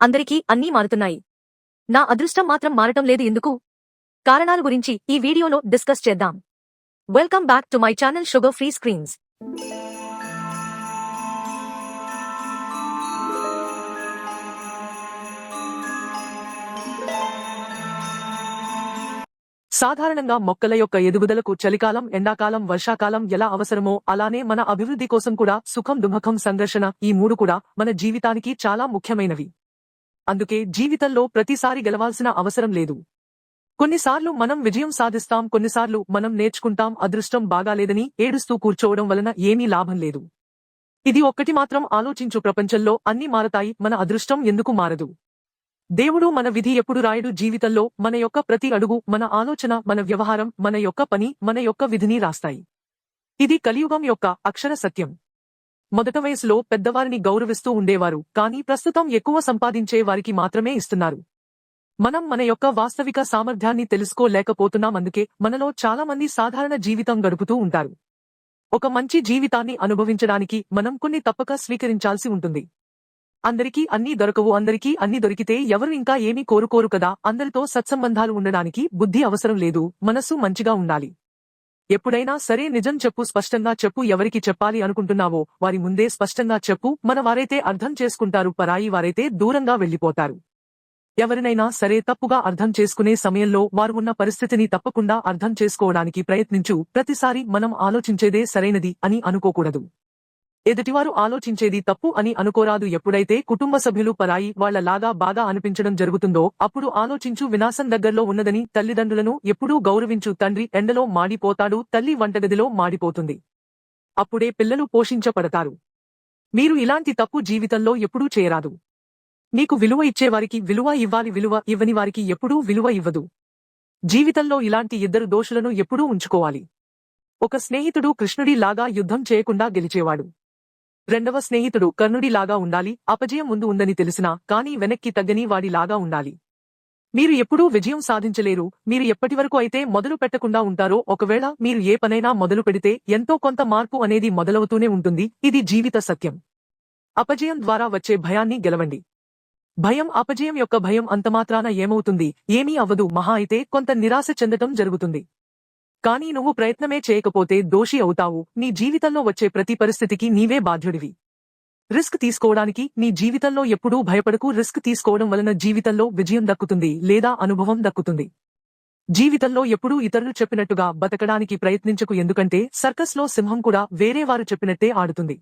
అందరికీ అన్నీ మారుతున్నాయి. నా అదృష్టం మాత్రం మారటం లేదు ఎందుకు? కారణాల గురించి ఈ వీడియోలో డిస్కస్ చేద్దాం. Welcome back to my channel sugar free screens. సాధారణంగా మొక్కల యొక్క ఎదుగుదలకు చలికాలం ఎండాకాలం వర్షాకాలం ఎలా అవసరమో అలానే మన అభివృద్ధి కోసం కూడా సుఖం దుమఖం సంఘర్షణ ఈ మూడు కూడా మన జీవితానికి చాలా ముఖ్యమైనవి. అందుకే జీవితంలో ప్రతిసారి గెలవాల్సిన అవసరం లేదు. కొన్నిసార్లు మనం విజయం సాధిస్తాం కొన్నిసార్లు మనం నేర్చుకుంటాం అదృష్టం బాగాలేదని ఏడుస్తూ కూర్చోవడం వలన ఏమీ లాభం లేదు. ఇది ఒక్కటి మాత్రం ఆలోచించు ప్రపంచంలో అన్ని మారతాయి మన అదృష్టం ఎందుకు మారదు? దేవుడు మన విధి ఎప్పుడు రాయడు? జీవితంలో మన యొక్క ప్రతి అడుగు మన ఆలోచన మన వ్యవహారం మన యొక్క పని మన యొక్క విధిని రాస్తాయి. ఇది కలియుగం యొక్క అక్షర సత్యం. మొదట వయసులో పెద్దవారిని గౌరవిస్తూ ఉండేవారు కానీ ప్రస్తుతం ఎక్కువ సంపాదించే వారికి మాత్రమే ఇస్తున్నారు. మనం మన యొక్క వాస్తవిక సామర్థ్యాన్ని తెలుసుకోలేకపోతున్నాం అందుకే మనలో చాలా మంది సాధారణ జీవితం గడుపుతూ ఉంటారు. ఒక మంచి జీవితాన్ని అనుభవించడానికి మనం కొన్ని తప్పక స్వీకరించాల్సి ఉంటుంది. అందరికీ అన్నీ దొరకవు అందరికీ అన్ని దొరికితే ఎవరు ఇంకా ఏమీ కోరుకోరు కదా అందరితో సత్సంబంధాలు ఉండడానికి బుద్ధి అవసరం లేదు మనస్సు మంచిగా ఉండాలి. ఎప్పుడైనా సరే నిజం చెప్పు స్పష్టంగా చెప్పు ఎవరికి చెప్పాలి అనుకుంటున్నావో వారి ముందే స్పష్టంగా చెప్పు మన వారైతే అర్థం చేసుకుంటారు పరాయి వారైతే దూరంగా వెళ్ళిపోతారు ఎవరినైనా సరే తప్పుగా అర్థం చేసుకునే సమయంలో వారు ఉన్న పరిస్థితిని తప్పకుండా అర్థం చేసుకోవడానికి ప్రయత్నించు ప్రతిసారి మనం ఆలోచించేదే సరైనది అని అనుకోకూడదు. ఎదుటివారు ఆలోచించేది తప్పు అని అనుకోరాదు. ఎప్పుడైతే కుటుంబ సభ్యులు పరాయి వాళ్ళలాగా బాధ బాగా అనిపించడం జరుగుతుందో అప్పుడు ఆలోచించు వినాశం దగ్గరలో ఉన్నదని తల్లిదండ్రులను ఎప్పుడూ గౌరవించు. తండ్రి ఎండలో మాడిపోతాడు తల్లి వంటగదిలో మాడిపోతుంది. అప్పుడే పిల్లలు పోషించబడతారు. మీరు ఇలాంటి తప్పు జీవితంలో ఎప్పుడూ చేయరాదు. నీకు విలువ ఇచ్చేవారికి విలువ ఇవ్వాలి విలువ ఇవ్వని వారికి ఎప్పుడూ విలువ ఇవ్వదు. జీవితంలో ఇలాంటి ఇద్దరు దోషులను ఎప్పుడూ ఉంచుకోవాలి. ఒక స్నేహితుడు కృష్ణుడి లాగా యుద్ధం చేయకుండా గెలిచేవాడు. రెండవ స్నేహితుడు కర్ణుడి లాగా ఉండాలి అపజయం ముందు ఉందని తెలిసినా కానీ వెనక్కి తగ్గని వాడిలాగా ఉండాలి. మీరు ఎప్పుడూ విజయం సాధించలేరు మీరు ఎప్పటివరకు అయితే మొదలు పెట్టకుండా ఉంటారో ఒకవేళ మీరు ఏ పనైనా మొదలు పెడితే ఎంతో కొంత మార్పు అనేది మొదలవుతూనే ఉంటుంది ఇది జీవిత సత్యం. అపజయం ద్వారా వచ్చే భయాన్ని గెలవండి. భయం అపజయం యొక్క భయం అంతమాత్రాన ఏమవుతుంది ఏమీ అవ్వదు మహా అయితే కొంత నిరాశ చెందటం జరుగుతుంది. కానీ నువ్వు ప్రయత్నమే చేయకపోతే దోషి అవుతావు. నీ జీవితంలో వచ్చే ప్రతి పరిస్థితికి నీవే బాధ్యుడివి. రిస్క్ తీసుకోవడానికి నీ జీవితంలో ఎప్పుడూ భయపడకు. రిస్క్ తీసుకోవడం వలన జీవితంలో విజయం దక్కుతుంది లేదా అనుభవం దక్కుతుంది. జీవితంలో ఎప్పుడూ ఇతరులు చెప్పినట్టుగా బతకడానికి ప్రయత్నించకు ఎందుకంటే సర్కస్లో సింహం కూడా వేరే వారు చెప్పినట్టే ఆడుతుంది.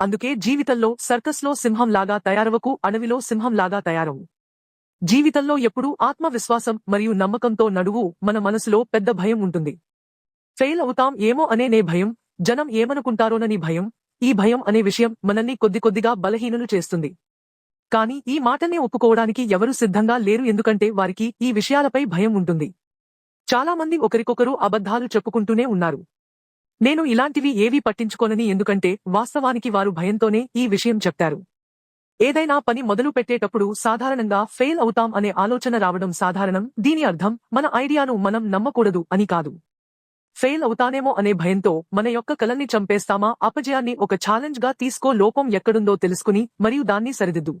అందుకే జీవితంలో సర్కస్లో సింహంలాగా తయారవకు అడవిలో సింహంలాగా తయారవు. జీవితంలో ఎప్పుడూ ఆత్మవిశ్వాసం మరియు నమ్మకంతో నడువు మన మనసులో పెద్ద భయం ఉంటుంది. ఫెయిల్ అవుతాం ఏమో అనే నే భయం జనం ఏమనుకుంటారోనని భయం ఈ భయం అనే విషయం మనల్ని కొద్ది కొద్దిగా బలహీనులు చేస్తుంది. కానీ ఈ మాటనే ఒప్పుకోవడానికి ఎవరు సిద్ధంగా లేరు ఎందుకంటే వారికి ఈ విషయాలపై భయం ఉంటుంది. చాలా మంది ఒకరికొకరు అబద్ధాలు చెప్పుకుంటూనే ఉన్నారు. నేను ఇలాంటివి ఏవీ పట్టించుకోనని ఎందుకంటే వాస్తవానికి వారు భయంతోనే ఈ విషయం చెప్పారు ఏదైనా పని మొదలు పెట్టేటప్పుడు సాధారణంగా ఫెయిల్ అవుతాం అనే ఆలోచన రావడం సాధారణం. దీని అర్థం మన ఐడియాను మనం నమ్మకూడదు అని కాదు. ఫెయిల్ అవుతానేమో అనే భయంతో మన యొక్క కలన్ని చంపేస్తామా అపజయాన్ని ఒక ఛాలెంజ్గా తీసుకో లోపం ఎక్కడుందో తెలుసుకుని మరియు దాన్ని సరిదిద్దు.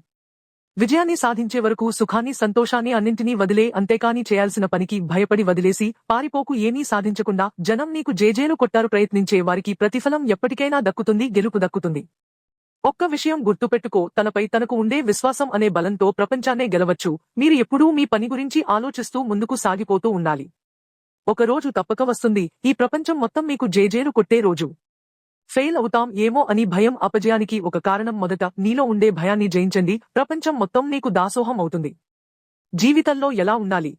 విజయాన్ని సాధించే వరకు సుఖాన్ని సంతోషాన్ని అన్నింటినీ వదిలే అంతేకాని చేయాల్సిన పనికి భయపడి వదిలేసి పారిపోకు ఏమీ సాధించకుండా జనం నీకు జేజేలు కొట్టారు ప్రయత్నించే వారికి ప్రతిఫలం ఎప్పటికైనా దక్కుతుంది గెలుపు దక్కుతుంది. ఒక్క విషయం గుర్తుపెట్టుకో తనపై తనకు ఉండే విశ్వాసం అనే బలంతో ప్రపంచాన్నే గెలవచ్చు. మీరు ఎప్పుడూ మీ పని గురించి ఆలోచిస్తూ ముందుకు సాగిపోతూ ఉండాలి. ఒక రోజు తప్పక వస్తుంది. ఈ ప్రపంచం మొత్తం మీకు జేజేరు కొట్టే రోజు. ఫెయిల్ అవుతాం ఏమో అని భయం అపజయానికి ఒక కారణం మొదట నీలో ఉండే భయాన్ని జయించండి. ప్రపంచం మొత్తం నీకు దాసోహం అవుతుంది. జీవితంలో ఎలా ఉండాలి?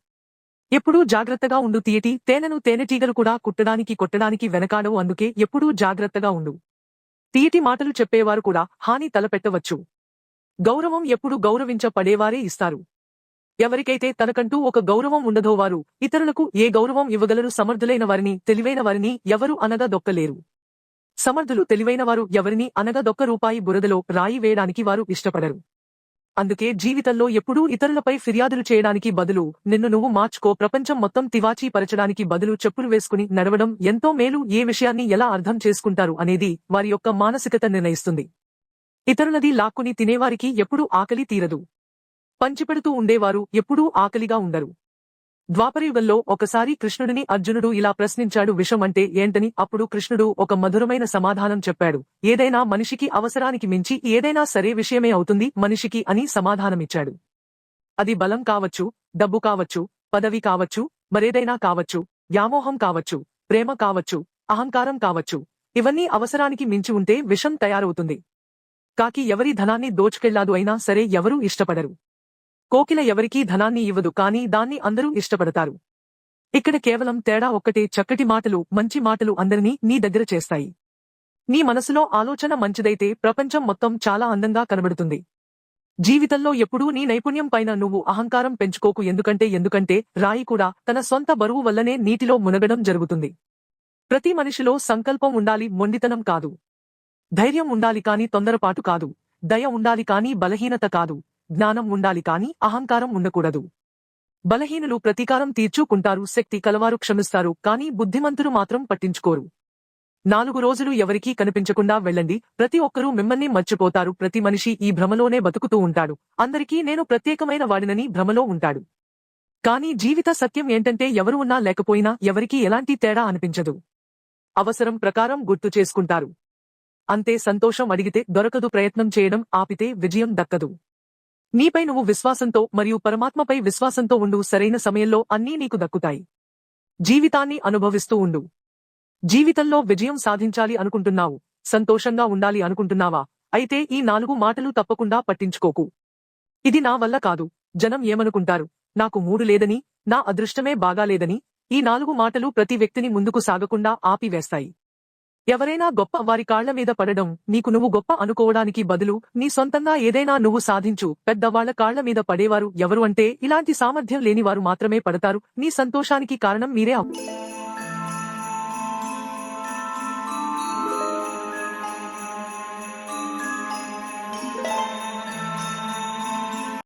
ఎప్పుడూ జాగ్రత్తగా ఉండు తీయటి తేనెను తేనెటీగలు కూడా కుట్టడానికి కొట్టడానికి వెనకాడవు. అందుకే ఎప్పుడూ జాగ్రత్తగా ఉండు. తీయటి మాటలు చెప్పేవారు కూడా హాని తలపెట్టవచ్చు. గౌరవం ఎప్పుడు గౌరవించపడేవారే ఇస్తారు. ఎవరికైతే తనకంటూ ఒక గౌరవం ఉండదో వారు ఇతరులకు ఏ గౌరవం ఇవ్వగలరు సమర్థులైన వారిని తెలివైన వారిని ఎవరు అనగా దొక్కలేరు సమర్థులు తెలివైన వారు ఎవరిని అనగదొక్క రూపాయి బురదలో రాయి వేయడానికి వారు ఇష్టపడరు. అందుకే జీవితంలో ఎప్పుడూ ఇతరులపై ఫిర్యాదులు చేయడానికి బదులు నిన్ను నువ్వు మార్చుకో. ప్రపంచం మొత్తం తివాచీ పరచడానికి బదులు చెప్పులు వేసుకుని నడవడం ఎంతో మేలు. ఏ విషయాన్ని ఎలా అర్థం చేసుకుంటారు అనేది వారి యొక్క మానసికత నిర్ణయిస్తుంది. ఇతరులది లాక్కుని తినేవారికి ఎప్పుడూ ఆకలి తీరదు. పంచిపెడుతూ ఉండేవారు ఎప్పుడూ ఆకలిగా ఉండరు. ద్వాపరయుగంలో ఒకసారి కృష్ణుడిని అర్జునుడు ఇలా ప్రశ్నించాడు విషం అంటే ఏంటని? అప్పుడు కృష్ణుడు ఒక మధురమైన సమాధానం చెప్పాడు ఏదైనా మనిషికి అవసరానికి మించి ఏదైనా సరే విషయమే అవుతుంది మనిషికి అని సమాధానమిచ్చాడు. అది బలం కావచ్చు డబ్బు కావచ్చు పదవి కావచ్చు మరేదైనా కావచ్చు వ్యామోహం కావచ్చు ప్రేమ కావచ్చు అహంకారం కావచ్చు ఇవన్నీ అవసరానికి మించి ఉంటే విషం తయారవుతుంది. కాకి ఎవరి ధనాన్ని దోచుకెళ్ళాదు అయినా సరే ఎవరూ ఇష్టపడరు. కోకిల ఎవరికీ ధనాన్ని ఇవ్వదు కానీ దాన్ని అందరూ ఇష్టపడతారు. ఇక్కడ కేవలం తేడా ఒక్కటే చక్కటి మాటలు మంచి మాటలు అందరినీ నీ దగ్గర చేస్తాయి. నీ మనసులో ఆలోచన మంచిదైతే ప్రపంచం మొత్తం చాలా అందంగా కనబడుతుంది. జీవితంలో ఎప్పుడూ నీ నైపుణ్యం పైన నువ్వు అహంకారం పెంచుకోకు ఎందుకంటే ఎందుకంటే రాయి కూడా తన సొంత బరువు వల్లనే నీటిలో మునగడం జరుగుతుంది. ప్రతి మనిషిలో సంకల్పం ఉండాలి మొండితనం కాదు. ధైర్యం ఉండాలి కాని తొందరపాటు కాదు. దయ ఉండాలి కాని బలహీనత కాదు. జ్ఞానం ఉండాలి కాని అహంకారం ఉండకూడదు. బలహీనులు ప్రతీకారం తీర్చుకుంటారు శక్తి కలవారు క్షమిస్తారు కాని బుద్ధిమంతులు మాత్రం పట్టించుకోరు. నాలుగు రోజులు ఎవరికీ కనిపించకుండా వెళ్ళండి ప్రతి ఒక్కరూ మిమ్మల్ని మర్చిపోతారు ప్రతి మనిషి ఈ భ్రమలోనే బతుకుతూ ఉంటాడు అందరికీ నేను ప్రత్యేకమైన వాడినని భ్రమలో ఉంటాడు. కానీ జీవిత సత్యం ఏంటంటే ఎవరు ఉన్నా లేకపోయినా ఎవరికీ ఎలాంటి తేడా అనిపించదు. అవసరం ప్రకారం గుర్తు చేసుకుంటారు. అంతే సంతోషం అడిగితే దొరకదు ప్రయత్నం చేయడం ఆపితే విజయం దక్కదు. నీపై నువ్వు విశ్వాసంతో మరియు పరమాత్మపై విశ్వాసంతో ఉండు సరైన సమయంలో అన్నీ నీకు దక్కుతాయి. జీవితాన్ని అనుభవిస్తూ ఉండు. జీవితంలో విజయం సాధించాలి అనుకుంటున్నావు. సంతోషంగా ఉండాలి అనుకుంటున్నావా? అయితే ఈ నాలుగు మాటలు తప్పకుండా పట్టించుకోకు. ఇది నా వల్ల కాదు. జనం ఏమనుకుంటారు? నాకు మూడు లేదని నా అదృష్టమే బాగాలేదని ఈ నాలుగు మాటలు ప్రతి వ్యక్తిని ముందుకు సాగకుండా ఆపివేస్తాయి. ఎవరైనా గొప్ప వారి కాళ్ళ మీద పడడం నీకు నువ్వు గొప్ప అనుకోవడానికి బదులు నీ సొంతంగా ఏదైనా నువ్వు సాధించు. పెద్దవాళ్ళ కాళ్ళ మీద పడేవారు ఎవరు అంటే ఇలాంటి సామర్థ్యం లేని వారు మాత్రమే పడతారు. నీ సంతోషానికి కారణం మీరే